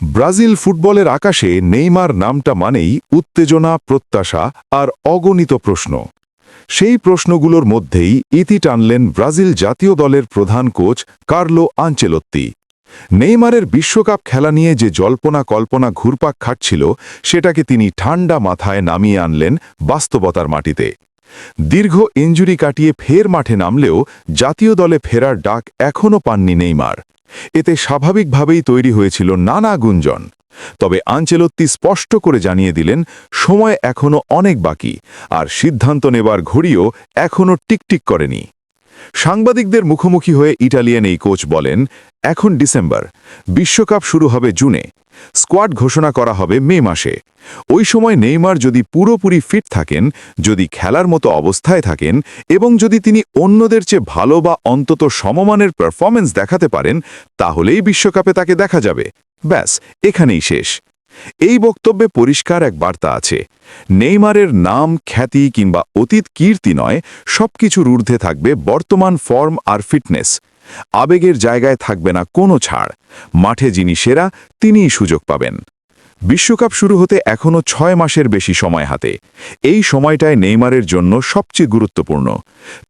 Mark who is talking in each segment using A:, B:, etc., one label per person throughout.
A: Brazil ফুটবলের আকাশে Neymar নামটা মানেই উত্তেজনা, প্রত্যাশা আর অগণিত প্রশ্ন। সেই প্রশ্নগুলোর মধ্যেই ইতি টানলেন ব্রাজিল জাতীয় দলের প্রধান কোচ কার্লো আঞ্চেলত্তি। নেইমারের বিশ্বকাপ খেলা নিয়ে যে জল্পনা কল্পনা ঘুরপাক খাটছিল, সেটাকে তিনি ঠান্ডা মাথায় নামিয়ে আনলেন বাস্তবতার মাটিতে। দীর্ঘ ইঞ্জুরি কাটিয়ে ফের মাঠে নামলেও জাতীয় দলে ফেরার ডাক এখনও পাননি নেইমার। এতে স্বাভাবিকভাবেই তৈরি হয়েছিল নানা গুঞ্জন। তবে আঞ্চেলত্তি স্পষ্ট করে জানিয়ে দিলেন, সময় এখনও অনেক বাকি, আর সিদ্ধান্ত নেবার ঘড়িও এখনও টিকটিক করেনি। সাংবাদিকদের মুখোমুখি হয়ে ইটালিয়ান এই কোচ বলেন এখন ডিসেম্বর। বিশ্বকাপ শুরু হবে জুনে। স্কোয়াড ঘোষণা করা হবে মে মাসে। ওই সময় নেইমার যদি পুরোপুরি ফিট থাকেন, যদি খেলার মতো অবস্থায় থাকেন এবং যদি তিনি অন্যদের চেয়ে ভালো বা অন্তত সমমানের পারফরমেন্স দেখাতে পারেন, তাহলেই বিশ্বকাপে তাকে দেখা যাবে। ব্যাস, এখানেই শেষ। এই বক্তব্যে পরিষ্কার এক বার্তা আছে। নেইমারের নাম, খ্যাতি কিংবা অতীত কীর্তি নয়, সবকিছুর ঊর্ধ্বে থাকবে বর্তমান ফর্ম আর ফিটনেস। আবেগের জায়গায় থাকবে না কোনো ছাড়। মাঠে যিনি সেরা, তিনিই সুযোগ পাবেন। বিশ্বকাপ শুরু হতে এখনও ছয় মাসের বেশি সময় হাতে। এই সময়টায় নেইমারের জন্য সবচেয়ে গুরুত্বপূর্ণ।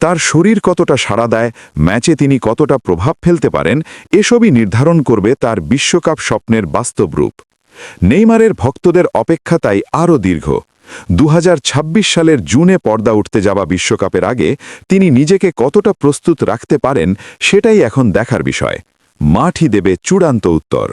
A: তার শরীর কতটা সাড়া দেয়, ম্যাচে তিনি কতটা প্রভাব ফেলতে পারেন, এসবই নির্ধারণ করবে তার বিশ্বকাপ স্বপ্নের বাস্তব রূপ। নেইমারের ভক্তদের অপেক্ষা তাই আরও দীর্ঘ। দুহাজার ছাব্বিশ সালের জুনে পর্দা উঠতে যাওয়া বিশ্বকাপের আগে তিনি নিজেকে কতটা প্রস্তুত রাখতে পারেন সেটাই এখন দেখার বিষয়। মাঠই দেবে চূড়ান্ত উত্তর।